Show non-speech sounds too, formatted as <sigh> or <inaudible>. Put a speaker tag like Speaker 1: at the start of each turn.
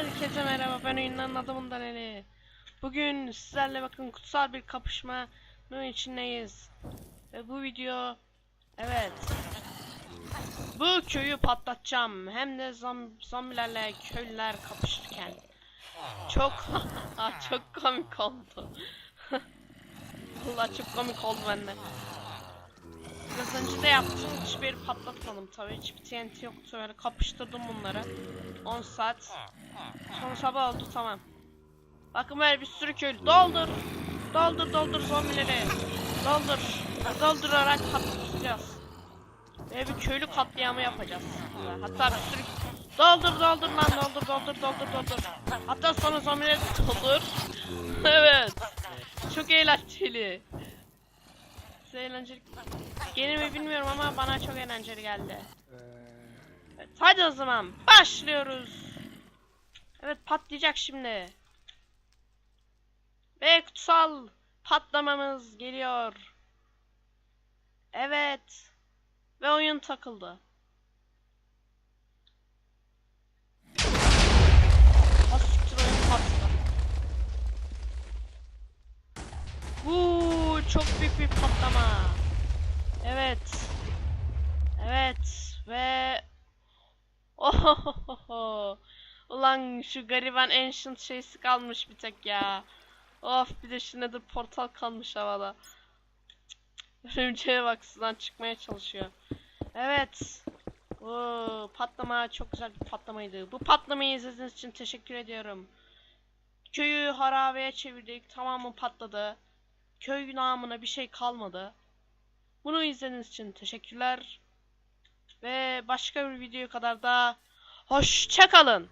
Speaker 1: Herkese merhaba ben oyunların adamından Eli. Bugün sizlerle bakın kutsal bir kapışmanın içindeyiz. Ve bu video evet. Bu köyü patlatacağım. Hem de zom zombilerle köylüler kapışırken. Çok <laughs> çok komik oldu. <laughs> Vallahi çok komik oldu bende. Biraz önce de yaptım hiçbir patlatmadım tabii hiçbir TNT yoktu öyle kapıştırdım bunları. 10 saat. Sonra sabah oldu tamam. Bakın böyle bir sürü köylü doldur Doldur doldur zombileri. Doldur Doldurarak patlatacağız. Ve bir köylü katliamı yapacağız. Hatta bir sürü Doldur doldur lan doldur doldur doldur doldur. Hatta sonra zombileri doldur. <laughs> Evet. Çok eğlenceli Size eğlenceli Gelir mi bilmiyorum ama bana çok eğlenceli geldi. Evet, hadi o zaman başlıyoruz. Evet patlayacak şimdi. Ve kutsal patlamamız geliyor. Evet. Ve oyun takıldı. Asiktir oyun patladı. Uuu çok büyük bir patlama. Evet. Evet ve <laughs> Ohohoho. Ulan şu gariban ancient şeysi kalmış bir tek ya. Of bir de şu nether portal kalmış havada. Örümceğe bak sudan çıkmaya çalışıyor. Evet. Oo, patlama çok güzel bir patlamaydı. Bu patlamayı izlediğiniz için teşekkür ediyorum. Köyü harabeye çevirdik. Tamamı patladı. Köy namına bir şey kalmadı. Bunu izlediğiniz için teşekkürler. Ve başka bir video kadar da hoşçakalın.